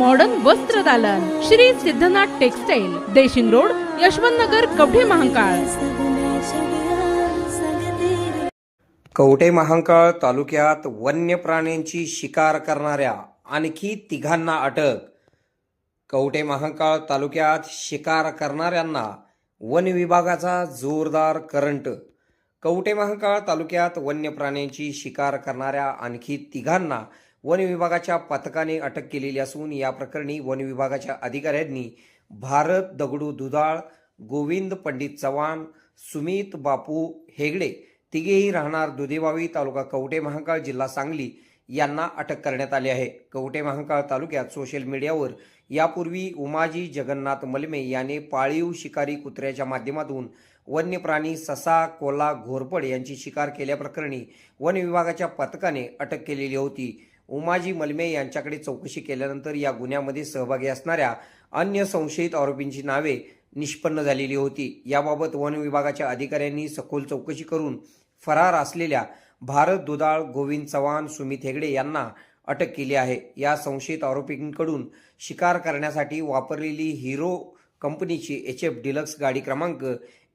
Modern वस्त्र दालन. Shri Siddhanath textile Deshing road Yashwant Nagar Kavathe Mahankal. Kavathe Mahankal तालुक्यात वन्य प्राण्यांची शिकार करणाऱ्या आणखी तिघांना अटक. कवठे महांकाळ तालुक्यात शिकार करणाऱ्यांना वन विभागाचा जोरदार करंट. कवठे महांकाळ तालुक्यात वन्य प्राण्यांची शिकार करणाऱ्या आणखी तिघांना वन विभागाच्या पथकाने अटक केलेली असून या प्रकरणी वन विभागाच्या अधिकाऱ्यांनी भारत दगडू दुधाळ गोविंद पंडित चव्हाण सुमित बापू हेगडे तिघेही राहणार दुधेबावी तालुका कवटे महांकाळ जिल्हा सांगली यांना अटक करण्यात आली आहे. कवटे महांकाळ तालुक्यात सोशल मीडियावर यापूर्वी उमाजी जगन्नाथ मलमे याने पाळीव शिकारी कुत्र्याच्या माध्यमातून वन्य प्राणी ससा कोला घोरपड यांची शिकार केल्याप्रकरणी वन विभागाच्या पथकाने अटक केलेली होती. उमाजी मलमे यांच्याकडे चौकशी केल्यानंतर या गुन्ह्यामध्ये सहभागी असणाऱ्या अन्य संशयित आरोपींची नावे निष्पन्न झालेली होती. याबाबत वन विभागाच्या अधिकाऱ्यांनी सखोल चौकशी करून फरार असलेल्या भारत दुधाळ गोविंद चव्हाण सुमित हेगडे यांना अटक केली आहे. या संशयित आरोपींकडून शिकार करण्यासाठी वापरलेली हिरो कंपनीची एच एफ डिलक्स गाडी क्रमांक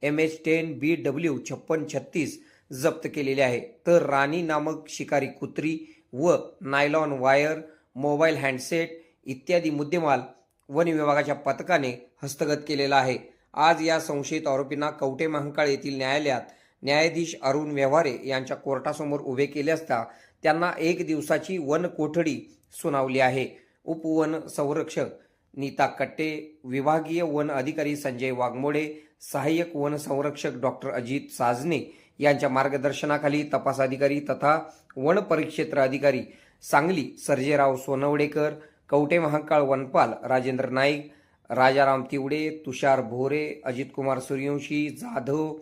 M H ten B W छप्पन छत्तीस जप्त केलेली आहे. तर राणी नामक शिकारी कुत्री व नायलॉन वायर मोबाईल हँडसेट इत्यादी मुद्देमाल वन विभागाच्या पथकाने हस्तगत केलेला आहे. आज या संशयित आरोपींना कवटे महांकाळ येथील न्यायालयात न्यायाधीश अरुण व्यवहारे यांच्या कोर्टासमोर उभे केले असता त्यांना एक दिवसाची वन कोठडी सुनावली आहे. उपवन संरक्षक नीता कट्टे विभागीय वन अधिकारी संजय वाघमोडे सहाय्यक वन संरक्षक डॉक्टर अजित साजने यांच्या मार्गदर्शनाखाली तपास अधिकारी तथा वन परिक्षेत्र अधिकारी सांगली सर्जेराव सोनवडेकर कवटे महाकाळ वनपाल राजेंद्र नाईक राजाराम तिवडे तुषार भोरे अजितकुमार सूर्यवंशी जाधव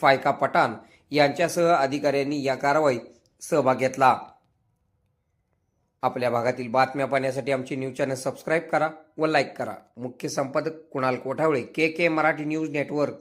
फायका पठाण यांच्यासह अधिकाऱ्यांनी या कारवाईत सहभाग घेतला. आपल्या भागातील बातम्या पाहण्यासाठी आमचे न्यूज चॅनल सबस्क्राईब करा व लाईक करा. मुख्य संपादक Kunal Kothawale K K Marathi news network.